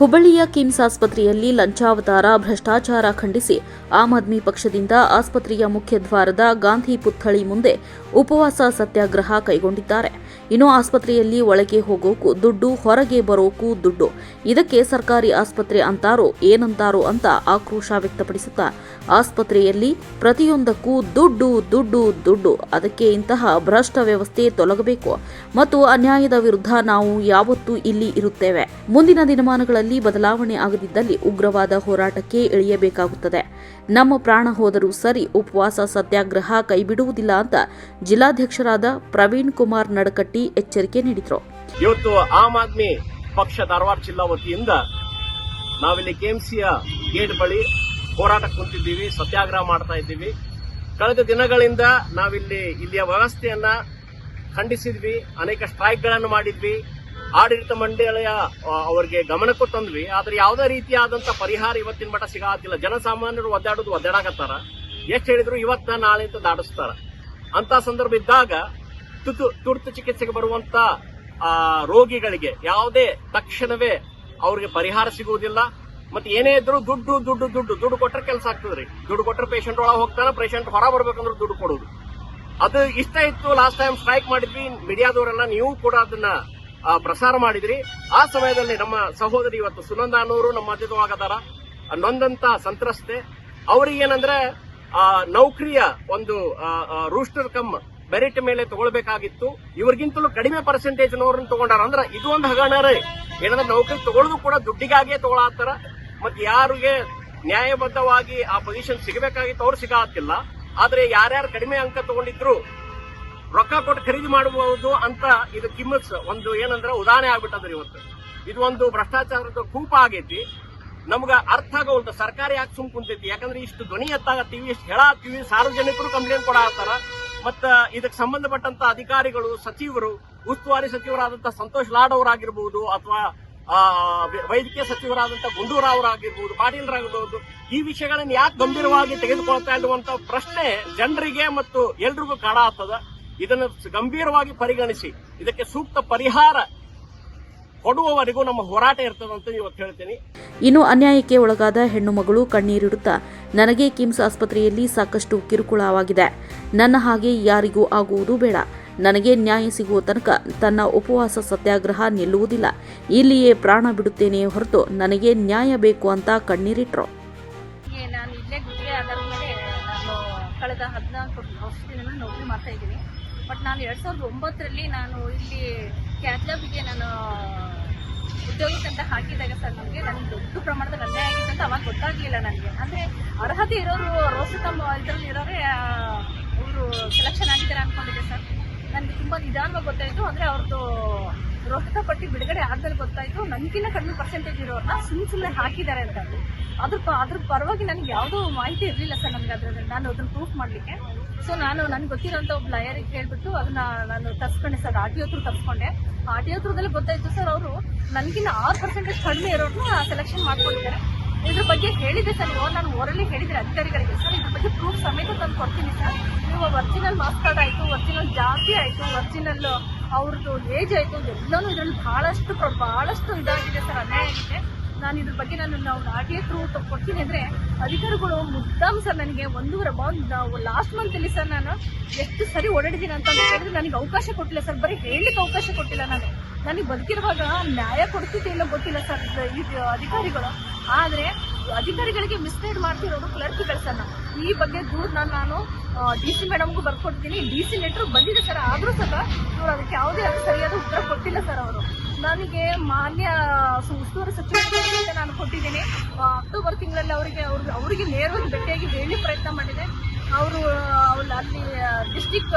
ಹುಬ್ಬಳ್ಳಿಯ ಕಿಮ್ಸ್ ಆಸ್ಪತ್ರೆಯಲ್ಲಿ ಲಂಚಾವತಾರ ಭ್ರಷ್ಟಾಚಾರ ಖಂಡಿಸಿ ಆಮ್ ಆದ್ಮಿ ಪಕ್ಷದಿಂದ ಆಸ್ಪತ್ರೆಯ ಮುಖ್ಯದ್ವಾರದ ಗಾಂಧಿ ಪುತ್ಥಳಿ ಮುಂದೆ ಉಪವಾಸ ಸತ್ಯಾಗ್ರಹ ಕೈಗೊಂಡಿದ್ದಾರೆ. ಇನ್ನು ಆಸ್ಪತ್ರೆಯಲ್ಲಿ ಒಳಗೆ ಹೋಗೋಕು ದುಡ್ಡು, ಹೊರಗೆ ಬರೋಕು ದುಡ್ಡು. ಇದಕ್ಕೆ ಸರ್ಕಾರಿ ಆಸ್ಪತ್ರೆ ಅಂತಾರೋ, ಏನಂತಾರೋ ಅಂತ ಆಕ್ರೋಶ ವ್ಯಕ್ತಪಡಿಸುತ್ತಾ, ಆಸ್ಪತ್ರೆಯಲ್ಲಿ ಪ್ರತಿಯೊಂದಕ್ಕೂ ದುಡ್ಡು ದುಡ್ಡು ದುಡ್ಡು. ಅದಕ್ಕೆ ಇಂತಹ ಭ್ರಷ್ಟ ವ್ಯವಸ್ಥೆ ತೊಲಗಬೇಕು. ಮತ್ತು ಅನ್ಯಾಯದ ವಿರುದ್ಧ ನಾವು ಯಾವತ್ತೂ ಇಲ್ಲಿ ಇರುತ್ತೇವೆ. ಮುಂದಿನ ದಿನಮಾನಗಳಲ್ಲಿ ಬದಲಾವಣೆ ಆಗದಿದ್ದಲ್ಲಿ ಉಗ್ರವಾದ ಹೋರಾಟಕ್ಕೆ ಇಳಿಯಬೇಕಾಗುತ್ತದೆ. ನಮ್ಮ ಪ್ರಾಣ ಹೋದರೂ ಸರಿ ಉಪವಾಸ ಸತ್ಯಾಗ್ರಹ ಕೈಬಿಡುವುದಿಲ್ಲ ಅಂತ ಜಿಲ್ಲಾಧ್ಯಕ್ಷರಾದ ಪ್ರವೀಣ್ ಕುಮಾರ್ ನಡಕಟ್ಟಿ ಎಚ್ಚರಿಕೆ ನೀಡಿದರು. ಇವತ್ತು ಆಮ್ ಆದ್ಮಿ ಪಕ್ಷ ಧಾರವಾಡ ಜಿಲ್ಲಾ ವತಿಯಿಂದ ನಾವಿಲ್ಲಿ ಕೆಎಂಸಿಯ ಗೇಟ್ ಬಳಿ ಹೋರಾಟ ಕುಂತಿದ್ದೀವಿ, ಸತ್ಯಾಗ್ರಹ ಮಾಡ್ತಾ ಇದ್ದೀವಿ. ಕಳೆದ ದಿನಗಳಿಂದ ನಾವಿಲ್ಲಿ ಇಲ್ಲಿಯ ವ್ಯವಸ್ಥೆಯನ್ನ ಖಂಡಿಸಿದ್ವಿ, ಅನೇಕ ಸ್ಟ್ರೈಕ್ಗಳನ್ನು ಮಾಡಿದ್ವಿ. ಆಡಳಿತ ಮಂಡಳಿಯ ಅವರಿಗೆ ಗಮನಕ್ಕೂ ತಂದ್ವಿ ಆದ್ರೆ ಯಾವುದೇ ರೀತಿಯಾದಂತ ಪರಿಹಾರ ಇವತ್ತಿನ ಮಟ್ಟ ಸಿಗಾತಿಲ್ಲ. ಜನಸಾಮಾನ್ಯರು ಒದ್ದಾಡೋದು ಒದ್ದಾಡಕತ್ತಾರ. ಎಷ್ಟು ಹೇಳಿದ್ರು ಇವತ್ತ ನಾಳೆ ಅಂತ ದಾಡಿಸ್ತಾರ. ಅಂತ ಸಂದರ್ಭ ಇದ್ದಾಗ ತುತು, ತುರ್ತು ಚಿಕಿತ್ಸೆಗೆ ಬರುವಂತ ರೋಗಿಗಳಿಗೆ ಯಾವುದೇ ತಕ್ಷಣವೇ ಅವ್ರಿಗೆ ಪರಿಹಾರ ಸಿಗುವುದಿಲ್ಲ. ಮತ್ತೆ ಏನೇ ಇದ್ರು ದುಡ್ಡು ದುಡ್ಡು ದುಡ್ಡು ದುಡ್ಡು ಕೊಟ್ಟರೆ ಕೆಲಸ ಆಗ್ತದ್ರಿ. ದುಡ್ಡು ಕೊಟ್ಟರೆ ಪೇಷಂಟ್ ಒಳಗೆ ಹೋಗ್ತಾನೆ ಪೇಷಂಟ್ ಹೊರ ಬರ್ಬೇಕಂದ್ರೆ ದುಡ್ಡು ಕೊಡೋದು. ಅದು ಇಷ್ಟ ಇತ್ತು ಲಾಸ್ಟ್ ಟೈಮ್ ಸ್ಟ್ರೈಕ್ ಮಾಡಿದ್ವಿ. ಮೀಡಿಯಾದವರೆಲ್ಲ ನೀವು ಕೂಡ ಅದನ್ನ ಪ್ರಸಾರ ಮಾಡಿದ್ರಿ. ಆ ಸಮಯದಲ್ಲಿ ನಮ್ಮ ಸಹೋದರಿ ಇವತ್ತು ಸುನಂದ ಅನ್ನೋರು ನಮ್ಮ ಮಧ್ಯದವಾಗದಾರ ನೊಂದಂತ ಸಂತ್ರಸ್ತೆ. ಅವ್ರಿಗೆ ಏನಂದ್ರೆ ಆ, ನೌಕರಿಯ ಒಂದು ರೂಸ್ಟರ್ ಕಮ್ ಮೆರಿಟ್ ಮೇಲೆ ತಗೊಳ್ಬೇಕಾಗಿತ್ತು. ಇವ್ರಿಗಿಂತಲೂ ಕಡಿಮೆ ಪರ್ಸೆಂಟೇಜ್ ನವ್ರನ್ನ ತಗೊಂಡಾರ. ಅಂದ್ರೆ ಇದು ಒಂದು ಹಗರಣರೇ ಏನಂದ್ರೆ ನೌಕರಿ ತಗೊಳ್ಳೋದು ಕೂಡ ದುಡ್ಡಿಗಾಗಿಯೇ ತಗೊಳತ್ತಾರ. ಮತ್ತೆ ಯಾರಿಗೆ ನ್ಯಾಯಬದ್ಧವಾಗಿ ಆ ಪೊಸಿಷನ್ ಸಿಗಬೇಕಾಗಿತ್ತು ಅವ್ರು ಸಿಗಾತಿಲ್ಲ ಆದ್ರೆ ಯಾರ್ಯಾರು ಕಡಿಮೆ ಅಂಕ ತಗೊಂಡಿದ್ರು ರೊಕ್ಕ ಕೊಟ್ಟು ಖರೀದಿ ಮಾಡಬಹುದು ಅಂತ ಇದು ಕಿಮ್ಮತ್ಸ್ ಒಂದು ಏನಂದ್ರೆ ಉದಾಹರಣೆ ಆಗ್ಬಿಟ್ಟದ್ರಿ ಇವತ್ತು. ಇದು ಒಂದು ಭ್ರಷ್ಟಾಚಾರದ ಕೂಪ ಆಗೈತಿ. ನಮ್ಗ ಅರ್ಥ ಆಗೋಲ್ದು ಸರ್ಕಾರ ಯಾಕೆ ಸುಮ್ ಕುಂತೈತಿ? ಯಾಕಂದ್ರೆ ಇಷ್ಟು ಧ್ವನಿ ಎತ್ತಾಗತ್ತೀವಿ ಇಷ್ಟು ಹೇಳತ್ತೀವಿ ಸಾರ್ವಜನಿಕರು ಕಂಪ್ಲೇಂಟ್ ಕೊಡತ್ತಾರ ಮತ್ತ ಇದಕ್ಕೆ ಸಂಬಂಧಪಟ್ಟಂತ ಅಧಿಕಾರಿಗಳು, ಸಚಿವರು, ಉಸ್ತುವಾರಿ ಸಚಿವರಾದಂತ ಸಂತೋಷ್ ಲಾಡ್ ಅವರಾಗಿರ್ಬಹುದು ಅಥವಾ ವೈದ್ಯಕೀಯ ಸಚಿವರಾದಂತ ಗುಂಡೂರಾವ್ ಅವರಾಗಿರ್ಬಹುದು ಪಾಟೀಲ್ ಆಗಿರ್ಬಹುದು ಈ ವಿಷಯಗಳನ್ನ ಯಾಕೆ ಗಂಭೀರವಾಗಿ ತೆಗೆದುಕೊಳ್ತಾ ಇರುವಂತ ಪ್ರಶ್ನೆ ಜನರಿಗೆ ಮತ್ತು ಎಲ್ರಿಗೂ ಕಾಡ ಆಗ್ತದ ಇದನ್ನು ಗಂಭೀರವಾಗಿ ಪರಿಗಣಿಸಿ. ಇದಕ್ಕೆ ಸೂಕ್ತ ಪರಿಹಾರ ಕೊಡುವವರೆಗೂ ನಮ್ಮ ಹೋರಾಟ ಅಂತ ಇವತ್ತು ಹೇಳ್ತೀನಿ. ಇನ್ನು ಅನ್ಯಾಯಕ್ಕೆ ಒಳಗಾದ ಹೆಣ್ಣು ಮಗಳು ಕಣ್ಣೀರಿಡುತ್ತಾ ನನಗೆ ಕಿಮ್ಸ್ ಆಸ್ಪತ್ರೆಯಲ್ಲಿ ಸಾಕಷ್ಟು ಕಿರುಕುಳವಾಗಿದೆ. ನನ್ನ ಹಾಗೆ ಯಾರಿಗೂ ಆಗುವುದು ಬೇಡ. ನನಗೆ ನ್ಯಾಯ ಸಿಗುವ ತನಕ ತನ್ನ ಉಪವಾಸ ಸತ್ಯಾಗ್ರಹ ನಿಲ್ಲುವುದಿಲ್ಲ. ಇಲ್ಲಿಯೇ ಪ್ರಾಣ ಬಿಡುತ್ತೇನೆ ಹೊರತು ನನಗೆ ನ್ಯಾಯ ಬೇಕು ಅಂತ ಕಣ್ಣೀರಿಟ್ರು. ಇಲ್ಲೇ ಮೇಲೆ ನಾನು ಕಳೆದ ಹದಿನಾಲ್ಕು ವರ್ಷದಿಂದ ನೌಕರಿ ಮಾಡ್ತಾ ಇದ್ದೀನಿ. ಬಟ್ ನಾನು ಎರಡು ಸಾವಿರದ ಒಂಬತ್ತರಲ್ಲಿ ನಾನು ಇಲ್ಲಿ ಕ್ಯಾತ್ಲಾಬಿಗೆ ನಾನು ಉದ್ಯೋಗಕ್ಕಂತ ಹಾಕಿದಾಗ ಸರ್ ನನಗೆ ನನಗೆ ದೊಡ್ಡ ಪ್ರಮಾಣದಲ್ಲಿ ಅನ್ಯಾಯ ಆಗಿತ್ತು ಅಂತ ಅವಾಗ ಗೊತ್ತಾಗಲಿಲ್ಲ ನನಗೆ. ಅಂದರೆ ಅರ್ಹತೆ ಇರೋರು ರೋಸತಮ್ ಇದರಲ್ಲಿ ಇರೋರೇ ಅವರು ಸೆಲೆಕ್ಷನ್ ಆಗಿದ್ದಾರೆ ಅನ್ಕೊಂಡಿದ್ದೆ ಸರ್. ನನಗೆ ತುಂಬ ನಿಧಾನವಾಗಿ ಗೊತ್ತಾಯಿತು. ಅಂದರೆ ಅವ್ರದ್ದು ರೋಹಿತ ಪಟ್ಟಿ ಬಿಡುಗಡೆ ಆದ್ಮೇಲೆ ಗೊತ್ತಾಯಿತು. ನನಗಿನ್ನ ಕಡಿಮೆ ಪರ್ಸೆಂಟೇಜ್ ಇರೋರನ್ನ ಸುಮ್ಮನೆ ಸುಮ್ಮನೆ ಹಾಕಿದ್ದಾರೆ ಅಂತ ಅದ್ರ ಅದ್ರ ಪರವಾಗಿ ನನಗೆ ಯಾವುದೂ ಮಾಹಿತಿ ಇರಲಿಲ್ಲ ಸರ್ ನನಗೆ ಅದ್ರಲ್ಲಿ. ನಾನು ಅದನ್ನ ಪ್ರೂಫ್ ಮಾಡಲಿಕ್ಕೆ. ಸೊ ನಾನು ನನ್ಗೆ ಗೊತ್ತಿರೋಂಥ ಒಬ್ಬ ಲಯರಿಗೆ ಹೇಳ್ಬಿಟ್ಟು ಅದನ್ನ ನಾನು ತರ್ಸ್ಕೊಂಡೆ ಸರ್ ಆರ್ ಟಿ ಹತ್ರ ತರ್ಸ್ಕೊಂಡೆ. ಆರ್ ಟಿ ಹತ್ರದಲ್ಲಿ ಗೊತ್ತಾಯ್ತು ಸರ್ ಅವರು ನನಗಿನ್ನ ಆರು ಪರ್ಸೆಂಟೇಜ್ ಕಡಿಮೆ ಇರೋರನ್ನ ಸೆಲೆಕ್ಷನ್ ಮಾಡ್ಕೊಂಡಿದ್ದಾರೆ. ಇದ್ರ ಬಗ್ಗೆ ಹೇಳಿದೆ ಸರ್ ನೀವು ನಾನು ಓರಲ್ಲಿ ಹೇಳಿದ್ರೆ ಅಧಿಕಾರಿಗಳಿಗೆ. ಸರ್ ಇದ್ರ ಬಗ್ಗೆ ಪ್ರೂಫ್ ಸಮೇತ ತಂದು ಕೊಡ್ತೀನಿ ಸರ್ ನೀವು ಒರಿಜಿನಲ್ ಮಾರ್ಕ್ಸ್ ಕಾರ್ಡ್ ಆಯಿತು ಒರಿಜಿನಲ್ ಜಾತಿ ಆಯಿತು ಒರಿಜಿನಲ್ ಅವ್ರದ್ದು ಏಜ್ ಆಯಿತು, ಎಲ್ಲನೂ ಇದರಲ್ಲಿ ಭಾಳಷ್ಟು ಭಾಳಷ್ಟು ಇದಾಗಿದೆ ಸರ್ ಅನ್ಯಾಯ ಆಗಿದೆ. ನಾನು ಇದ್ರ ಬಗ್ಗೆ ನಾನು ನಾವು ಆರ್ ಕೊಡ್ತೀನಿ ಅಂದರೆ ಅಧಿಕಾರಿಗಳು ಮುದ್ದಾಮ್ ಸರ್ ನನಗೆ ಒಂದೂವರೆ ಒಂದು ಲಾಸ್ಟ್ ಮಂತಲ್ಲಿ ಸರ್ ನಾನು ಎಷ್ಟು ಸರಿ ಓಡಾಡಿದ್ದೀನಿ ಅಂತ ಹೇಳಿದ್ರೆ ನನಗೆ ಅವಕಾಶ ಕೊಟ್ಟಿಲ್ಲ ಸರ್. ಬರೀ ಹೇಳಲಿಕ್ಕೆ ಅವಕಾಶ ಕೊಟ್ಟಿಲ್ಲ ನಾನು. ನನಗೆ ಬದುಕಿರುವಾಗ ನ್ಯಾಯ ಕೊಡ್ತಿದ್ದೆ ಇಲ್ಲ ಗೊತ್ತಿಲ್ಲ ಸರ್ ಈ ಅಧಿಕಾರಿಗಳು. ಆದರೆ ಅಧಿಕಾರಿಗಳಿಗೆ ಮಿಸ್ಲೀಡ್ ಮಾಡ್ತಿರೋದು ಕ್ಲರ್ಕ್ಗಳು ಸರ್ ನಾನು. ಈ ಬಗ್ಗೆ ದೂರ ನಾನು ಡಿ ಸಿ ಮೇಡಮ್ಗೂ ಬರ್ಕೊಡ್ತೀನಿ. ಡಿ ಸಿ ಲೆಟ್ರು ಬಂದಿದೆ ಸರ್. ಆದರೂ ಸಹ ಇವರು ಅದಕ್ಕೆ ಯಾವುದೇ ಸರಿಯಾದ ಉತ್ತರ ಕೊಟ್ಟಿಲ್ಲ ಸರ್ ಅವರು. ನನಗೆ ಮಾನ್ಯ ಉಸ್ತುವಾರಿ ಸಚಿವರಿಗೆ ನಾನು ಕೊಟ್ಟಿದ್ದೀನಿ. ಅಕ್ಟೋಬರ್ ತಿಂಗಳಲ್ಲಿ ಅವರಿಗೆ ಅವ್ರಿಗೆ ಅವರಿಗೆ ನೇರವಾಗಿ ಭೇಟಿಯಾಗಿ ಹೇಳಿ ಪ್ರಯತ್ನ ಮಾಡಿದೆ. ಅವರು ಅಲ್ಲಿ ಡಿಸ್ಟಿಕ್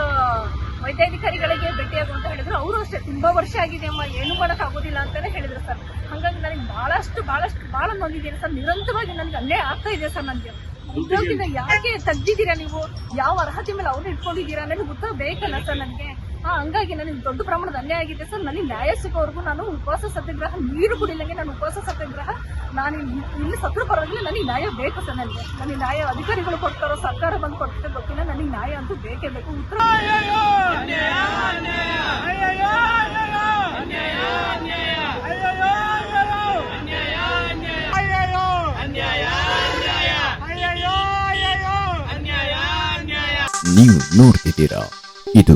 ವೈದ್ಯಾಧಿಕಾರಿಗಳಿಗೆ ಭೇಟಿಯಾಗುವಂತ ಹೇಳಿದ್ರು. ಅವರು ಅಷ್ಟೇ, ತುಂಬಾ ವರ್ಷ ಆಗಿದೆ ಅಮ್ಮ, ಏನು ಮಾಡೋಕ್ಕಾಗೋದಿಲ್ಲ ಆಗೋದಿಲ್ಲ ಅಂತಾನೆ ಹೇಳಿದ್ರು ಸರ್. ಹಾಗಾಗಿ ನನಗೆ ಬಹಳಷ್ಟು ಬಹಳಷ್ಟು ಬಹಳ ನೊಂದಿದ್ದೀನಿ ಸರ್. ನಿರಂತರವಾಗಿ ನನಗೆ ಅಲ್ಲೇ ಆಗ್ತಾ ಇದೆ ಸರ್ ನನಗೆ. ಉದ್ಯೋಗದಿಂದ ಯಾಕೆ ತೆಗ್ದಿದ್ದೀರಾ ನೀವು? ಯಾವ ಅರ್ಹತೆ ಮೇಲೆ ಅವ್ರು ಇಟ್ಕೊಂಡಿದ್ದೀರಾ ನನಗೆ ಉತ್ತರ ಬೇಕಲ್ಲ ಸರ್ ನನಗೆ. ಹಂಗಾಗಿ ನನಗೆ ದೊಡ್ಡ ಪ್ರಮಾಣದ ಅನ್ಯಾಯ ಆಗಿದೆ ಸರ್. ನನಗೆ ನ್ಯಾಯ ಸಿಗೋವರೆಗೂ ನಾನು ಉಪವಾಸ ಸತ್ಯಾಗ್ರಹ ನೀರು ಕುಡಿಲಂಗೆ ನಾನು ಉಪವಾಸ ಸತ್ಯಾಗ್ರಹ, ನಾನು ಇಲ್ಲಿ ಸತ್ರ ಪರವಾಗಿಲ್ಲ, ನನಗೆ ನ್ಯಾಯ ಬೇಕು ಸರ್ ನನಗೆ. ನನಗೆ ನ್ಯಾಯ ಅಧಿಕಾರಿಗಳು ಕೊಡ್ತಾರೋ, ಸರ್ಕಾರ ಬಂದು ಕೊಡ್ತಾರೆ ಗೊತ್ತಿಲ್ಲ, ನನಗೆ ನ್ಯಾಯ ಅಂತೂ ಬೇಕೇ ಬೇಕು. ಉತ್ತರ ನೀವು ನೋಡ್ತಿದ್ದೀರಾ, ಇದು